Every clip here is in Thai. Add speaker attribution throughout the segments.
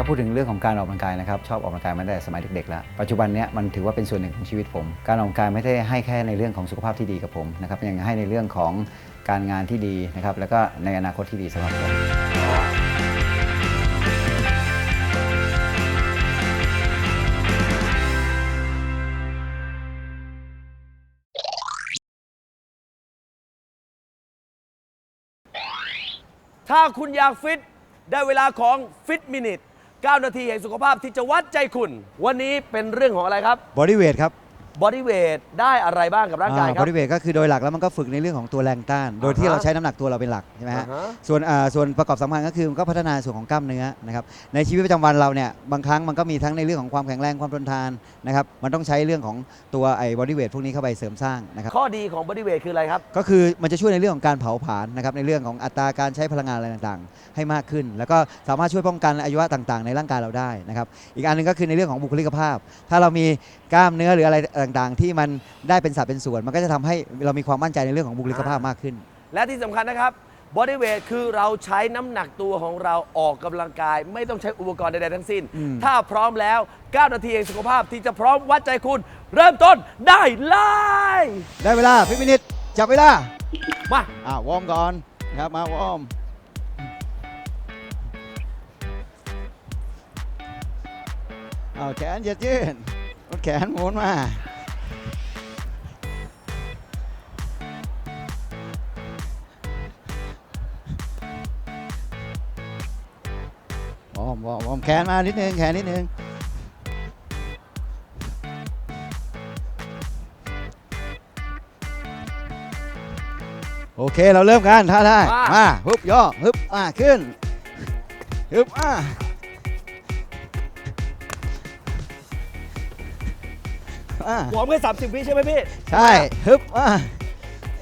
Speaker 1: ถ้าพูดถึงเรื่องของการออกกำลังกายนะครับชอบออกกำลังกายมาตั้งแต่สมัยเด็กๆแล้วปัจจุบันเนี้ยมันถือว่าเป็นส่วนหนึ่งของชีวิตผม การออกกำลังกายไม่ได้ให้แค่ในเรื่องของสุขภาพที่ดีกับผมนะครับยังให้ในเรื่องของการงานที่ดีนะครับแล้วก็ในอนาคตที่ดีสำหรับผม
Speaker 2: ถ้าคุณอยากฟิต ได้เวลาของฟิตมินิท 9 นาทีแห่งสุขภาพที่จะวัดใจคุณ วันนี้เป็นเรื่องของอะไรครับ
Speaker 3: บอดี้เวทครับ
Speaker 2: บอดี้เวทได้อะไรบ้างกับร่างกายครับ
Speaker 3: บอดี้เวทก็คือโดยหลักแล้วมันก็ฝึกในเรื่องของตัวแรงต้าน โดยที่
Speaker 2: อ่าฮะ
Speaker 3: เราใช้น้ำหนักตัวเราเป็นหลักใช่ไหมฮะ
Speaker 2: อ่าฮะ
Speaker 3: ส่วนอ่าส่วนประกอบสำคัญก็คือมันก็พัฒนาส่วนของกล้ามเนื้อนะครับ ในชีวิตประจำวันเราเนี่ยบางครั้งมันก็มีทั้งในเรื่องของความแข็งแรงความทนทานนะครับ มันต้องใช้เรื่องของตัวไอ้บอดี้เวทพวกนี้เข้าไปเสริมสร้างนะครับ
Speaker 2: ข้อดีของบอดี้เวทคืออะไรครับ
Speaker 3: ก็คือมันจะช่วยในเรื่องของการเผาผลาญนะครับในเรื่องของอัตราการใช้พลังงานอะไรต่างๆ ให้มากขึ้น แล้วก็สามารถช่วยป้องกันอายุวะต่างๆ ในร่างกายเราได้นะครับอีกอันหนึงก็คือในเรื่องของบุคลิกภาพ ถ้าเรามีกล้ามเนื้อหรืออะไรต่างๆ ที่มันได้เป็นสัดเป็นส่วน มันก็จะทำให้เรามีความมั่นใจในเรื่องของบุคลิกภาพมากขึ้น
Speaker 2: และที่สำคัญนะครับบอดี้เวทคือเราใช้น้ำหนักตัวของเราออกกำลังกาย ไม่ต้องใช้อุปกรณ์ใดๆทั้งสิ้น
Speaker 3: อืม
Speaker 2: ถ้าพร้อมแล้ว 9 นาทีแห่งสุขภาพที่จะพร้อมวัดใจคุณ เริ่มต้นได้เลย
Speaker 3: ได้เวลาพิมินิตจับเวลา
Speaker 2: มา
Speaker 3: อ่าวอร์มก่อนนะครับมาวอร์มเอาแขนยืดยืดลดแขนหมุนมา วอร์มวอร์มวอร์มแขนมานิดนึงแขนนิดนึงโอเคเราเริ่มกันท่าได้
Speaker 2: มา
Speaker 3: มาฮึบย่อฮึบอ่าขึ้นฮึบอ่าอ่าว
Speaker 2: อร์มแค่30 วิใช่ไหมพี่
Speaker 3: ใช่ฮึบอ่า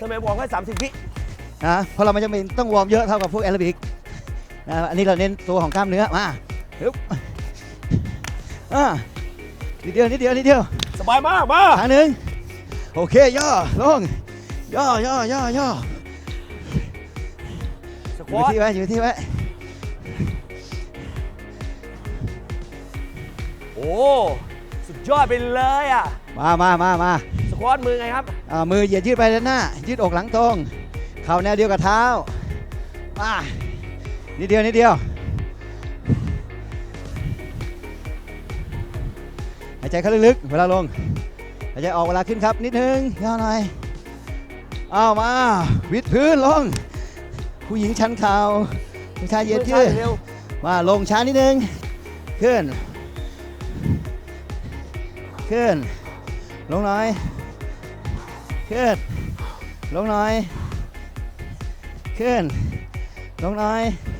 Speaker 2: ทำไมวอร์มแค่30 วิ
Speaker 3: นะเพราะเราไม่จำเป็นต้องวอร์มเยอะเท่ากับพวกแอโรบิก นะอันนี้เราเน้นตัวของกล้ามเนื้อมาฮึบอ่านิดเดียวนิดเดียวนิดเดียว
Speaker 2: สบายมากมา
Speaker 3: ทางหนึ่งโอเคย่อลงย่อย่อย่อย่อ
Speaker 2: ส
Speaker 3: อ
Speaker 2: คว
Speaker 3: ยู่
Speaker 2: อต
Speaker 3: ที่ไว้อยู่ที่ไว้
Speaker 2: โอ้สุดยอดไปเลยอะ
Speaker 3: มามามามา
Speaker 2: สควอตมือไงครับ
Speaker 3: อ่ามือเหยียดยืดไปด้านหน้า ยืดอกหลังตรง เข่าแนวเดียวกับเท้ามา นิดเดียว นิดเดียว หายใจเข้าลึกๆ เวลาลง หายใจออกเวลาขึ้นครับ นิดนึงย่อหน่อยเอามาวิดพื้นลง ผู้หญิงชันเข่าผู้ชายเหยียดยืด
Speaker 2: เร็ว
Speaker 3: มาลงช้านิดนึง ขึ้น ขึ้น ลงหน่อย ขึ้น ลงหน่อย ขึ้น ลงหน่อยขึ้น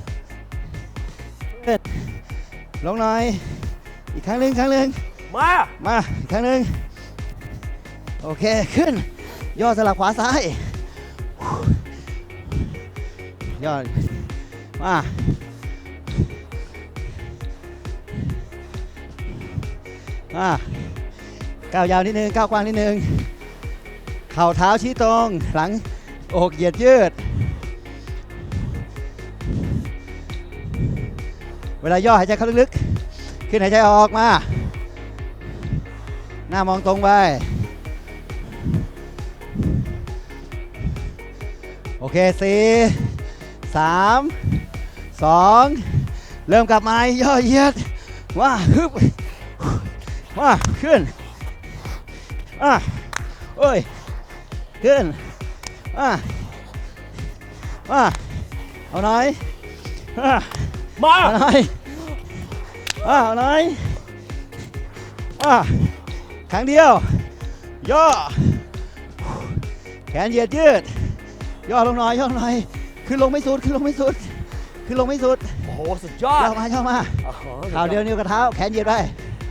Speaker 3: ลงหน่อย อีกครั้งหนึ่งครั้งหนึ่ง
Speaker 2: มา
Speaker 3: มา อีกครั้งหนึ่งโอเค ขึ้น ย่อสลับขวาซ้าย ย่อ มา มาก้าวยาวนิดนึงก้าวกว้างนิดนึง เข่าเท้าชี้ตรง หลังอกเหยียดยืด เวลาย่อหายใจเข้าลึกๆ ขึ้นหายใจออกมา หน้ามองตรงไป โอเคสี่สามสองเริ่มกลับมาย่อเหยียดว่าฮึบว่าขึ้นอะเอ้ยขึ้นอะอะเอาหน่อยอะ
Speaker 2: มา
Speaker 3: เอาหน่อย อะเอาหน่อยอะครั้งเดียว ย่อ แขนเหยียดยืด ย่อลงหน่อย ย่อลงหน่อย ขึ้นลงไม่สุด ขึ้นลงไม่สุด ขึ้นลงไม่สุด
Speaker 2: โอ้โห สุดยอด
Speaker 3: ย่อมา ย่อมา
Speaker 2: โอ้โห
Speaker 3: เข่าเดียวนิ้วกับเท้า แขนเหยียดไป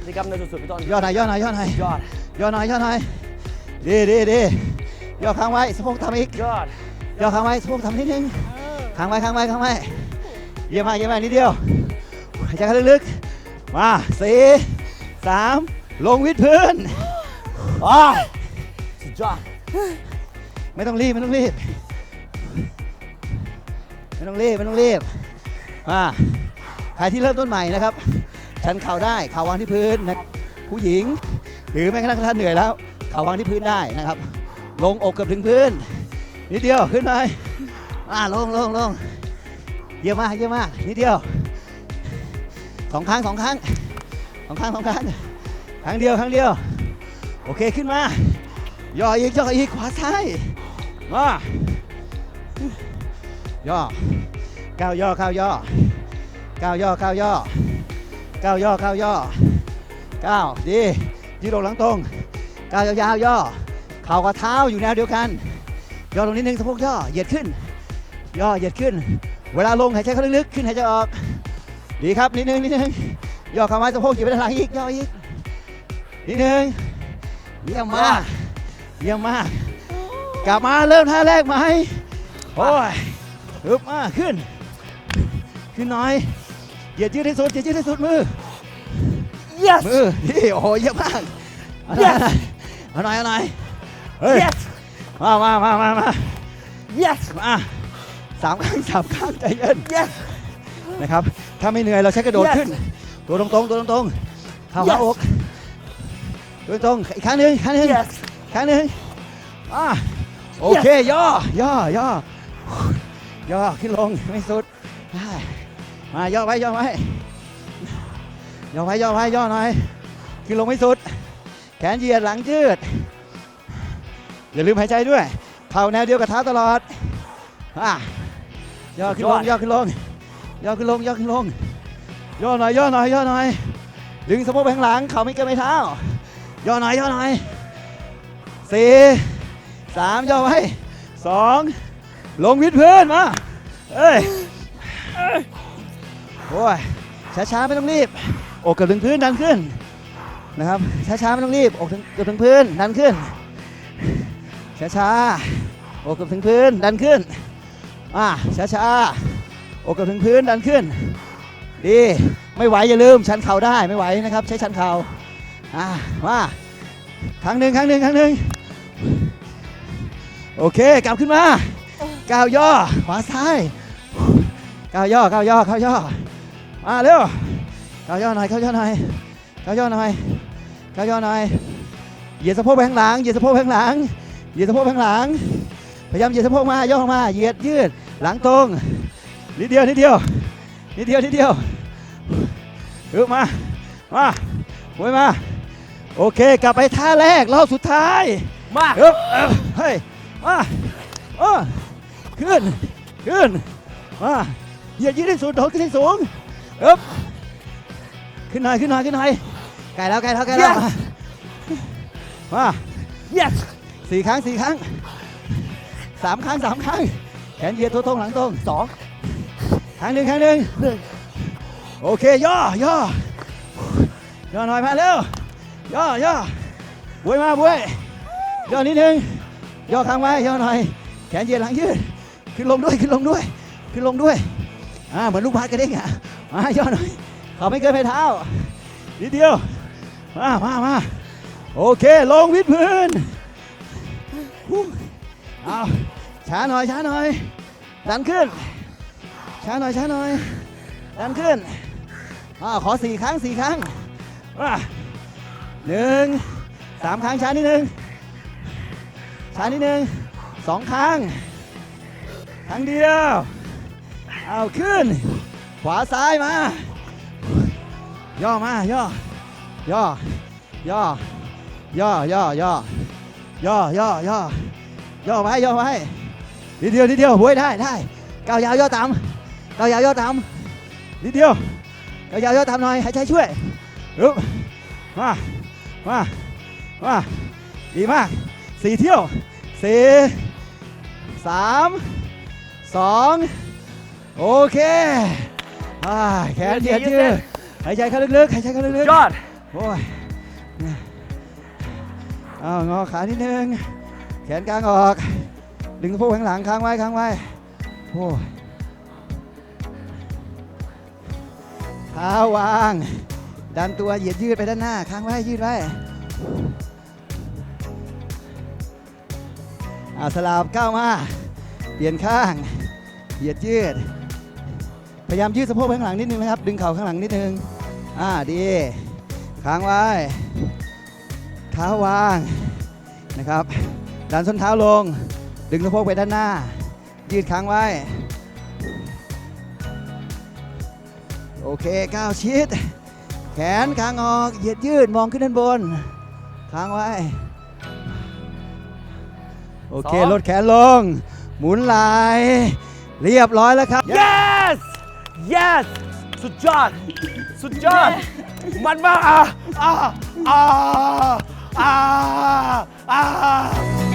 Speaker 2: นี่กำเนิดสุดๆพี่ต้น
Speaker 3: ย่อหน่อย ย่อหน่อย ย่อหน่อย
Speaker 2: ยอด
Speaker 3: ย่อหน่อย ย่อหน่อย ดีดีดีย่อค้างไว้ สะโพกทำอีก
Speaker 2: ยอด
Speaker 3: ย่อค้างไว้ สะโพกทำนิดนึงค้างไว้ค้างไว้ค้างไว้ เยี่ยมมากเยี่ยมมากนิดเดียว หายใจเข้าลึกๆ มาสี่สามลงวิดพื้นอ่า
Speaker 2: สุดยอด
Speaker 3: ไม่ต้องรีบ ไม่ต้องรีบ ไม่ต้องรีบ ไม่ต้องรีบมาใครที่เริ่มต้นใหม่นะครับ ชันเข่าได้เข่าวางที่พื้นนะผู้หญิง หรือแม้กระทั่งท่านเหนื่อยแล้ว เข่าวางที่พื้นได้นะครับ ลงอกเกือบถึงพื้น นิดเดียวขึ้นหน่อยอ่าลงลงลงเยี่ยมากเยี่ยมมากนิดเดียว สองครั้งสองครั้งสองครั้งสองครั้งครั้งเดียวครั้งเดียว โอเคขึ้นมาย่ออีกย่ออีกขวาซ้ายมาย่อก้าวย่อก้าวย่อก้าวย่อก้าวย่อก้าวย่อก้าวย่อก้าวดียืดอกหลังตรงก้าวยาวๆย่อเข่ากับเท้าอยู่แนวเดียวกัน ย่อลงนิดนึงสะโพกย่อเหยียดขึ้น ย่อเหยียดขึ้น เวลาลงหายใจเข้าลึกๆขึ้นหายใจออก ดีครับนิดนึงนิดนึงย่อเข้ามาสะโพกเหยียดไปด้านหลังอีกย่ออีกนิดนึงเยี่ยมมากเยี่ยมมาก กลับมาเริ่มท่าแรกไหมโอ้ยฮึบมาขึ้น ขึ้นหน่อยเหยียดยืดให้สุดเหยียดยืดให้สุดมือ
Speaker 2: yes
Speaker 3: มือนี่โอ้โหเยี่ยมมากเอาหน่อย
Speaker 2: Yes
Speaker 3: เอาหน่อยเอาหน่อยเฮ้ย
Speaker 2: yes
Speaker 3: มามามามามา
Speaker 2: yes
Speaker 3: มาสามข้างสามข้างใจเย็น
Speaker 2: yes
Speaker 3: นะครับ ถ้าไม่เหนื่อยเราใช้กระโดด
Speaker 2: Yes
Speaker 3: ขึ้น ตัวตรงๆ ตัวตรงๆเข้าหา
Speaker 2: Yes
Speaker 3: อกตัวตรงๆอีกครั้งหนึ่งอีกครั้งหนึ่ง
Speaker 2: yes
Speaker 3: อีกครั้งหนึ่งอ่าโอเค ย่อ ย่อ ย่อ ย่อ ขึ้นลง ไม่สุดได้มา ย่อไว้ ย่อไว้ ย่อไว้ ย่อไว้ ย่อหน่อย ขึ้นลงไม่สุด แขนเหยียด หลังยืด อย่าลืมหายใจด้วย เข่าแนวเดียวกับเท้าตลอดอะย่อขึ้นลง ย่อขึ้นลง ย่อขึ้นลงย่อขึ้นลงย่อหน่อยย่อหน่อยย่อหน่อยดึงสะโพกไปข้างหลังเข่าไม่เกินไม่เท้าย่อหน่อยย่อหน่อยสี่สามย่อไว้สองลงวิดพื้นมาเอ้ยโอ้ยช้าๆไม่ต้องรีบอกเกือบถึงพื้นดันขึ้นนะครับช้าๆไม่ต้องรีบอกถึงเกือบถึงพื้นดันขึ้นช้าๆอกเกือบถึงพื้นดันขึ้นอ่าช้าๆ อกกือบถึงพื้นดันขึ้น ดี ไม่ไหวอย่าลืมชันเข่าได้ไม่ไหวนะครับ ใช้ชันเข่าอ่ามาครั้งหนึ่งครั้งหนึ่งครั้งหนึ่งโอเคกลับขึ้นมาก้าวย่อขวาซ้ายก้าวย่อก้าวย่อก้าวย่อมาเร็วก้าวย่อหน่อยก้าวย่อหน่อยก้าวย่อหน่อยก้าวย่อหน่อยเหยียดสะโพกไปข้างหลังเหยียดสะโพกไปข้างหลังเหยียดสะโพกไปข้างหลังพยายามเหยียดสะโพกมาย่อมาเหยียดยืดหลังตรง นิดเดียวนิดเดียวนิดเดียวนิดเดียวอึมามาหวยมา โอเค กลับไปท่าแรกรอบสุดท้าย
Speaker 2: มา
Speaker 3: อึ๊บเอ้าเฮ้ยมาเออขึ้นขึ้นมาเหยียดยืดให้สุดโดดขึ้นให้สูงอึ๊บขึ้นหน่อยขึ้นหน่อยขึ้นหน่อยใกล้แล้วใกล้แล้วใกล้แล้ว
Speaker 2: Yes
Speaker 3: มามา
Speaker 2: yes
Speaker 3: สี่ครั้งสี่ครั้งสามครั้งสามครั้งแขนเหยียดตัวตรงหลังตรง
Speaker 2: สอง
Speaker 3: ครั้งหนึ่งครั้งหนึ่ง
Speaker 2: หนึ่ง
Speaker 3: โอเคย่อย่อย่อหน่อยมาเร็วย่อย่อบวยมาบวยย่อนิดนึงย่อค้างไว้ย่อหน่อย แขนเหยียดหลังยืดขึ้นลงด้วยขึ้นลงด้วย ขึ้นลงด้วยอ่าเหมือนลูกบาสกระเด้งอะมาย่อหน่อยเขาไม่เกินไปเท้านิดเดียวมามามาโอเคลงวิดพื้นเอาช้าหน่อยช้าหน่อยดันขึ้น ช้าหน่อยช้าหน่อยดันขึ้นอาขอสี่ครั้งสี่ครั้งหนึ่งสามครั้งช้านิดนึงช้านิดนึงสองครั้งครั้งเดียวเอาขึ้น ขวาซ้ายมาย่อมาย่อย่อย่อย่อย่อย่อย่อย่อย่อย่อไว้ย่อไว้นิดเดียวนิดเดียวหวยได้ได้ก้าวยาวย่อต่ำ ก้าวยาวย่อต่ำนิดเดียวก้าวยาวย่อต่ำหน่อยหายใจช่วยอึ๊บมามามาดีมากสี่เที่ยวสี่สามสองโอเคอ่าแขนเหยียดยืดหายใจเข้าลึกๆหายใจเข้าลึก
Speaker 2: ยอด
Speaker 3: ๆโอ้ยเอางอขานิดนึง แขนกลางออก ดึงสะโพกข้างหลังค้างไว้ค้างไว้โอ้ย เท้าวาง ดันตัวเหยียดยืดไปด้านหน้า ค้างไว้ยืดไว้อาสลับก้าวมา เปลี่ยนข้าง เหยียดยืด พยายามยืดสะโพกข้างหลังนิดนึงนะครับ ดึงเข่าข้างหลังนิดนึง อ่าดี ค้างไว้เท้าวางนะครับ ดันส้นเท้าลง ดึงสะโพกไปด้านหน้า ยืดค้างไว้ โอเคก้าวชิด แขนค้างออกเหยียดยืดมองขึ้นด้านบน ค้างไว้ โอเค
Speaker 2: สอง
Speaker 3: ลดแขนลง หมุนไหลเรียบร้อยแล้วครับ
Speaker 2: yes yes สุดยอด สุดยอด มันมากอะอะอะอะอะ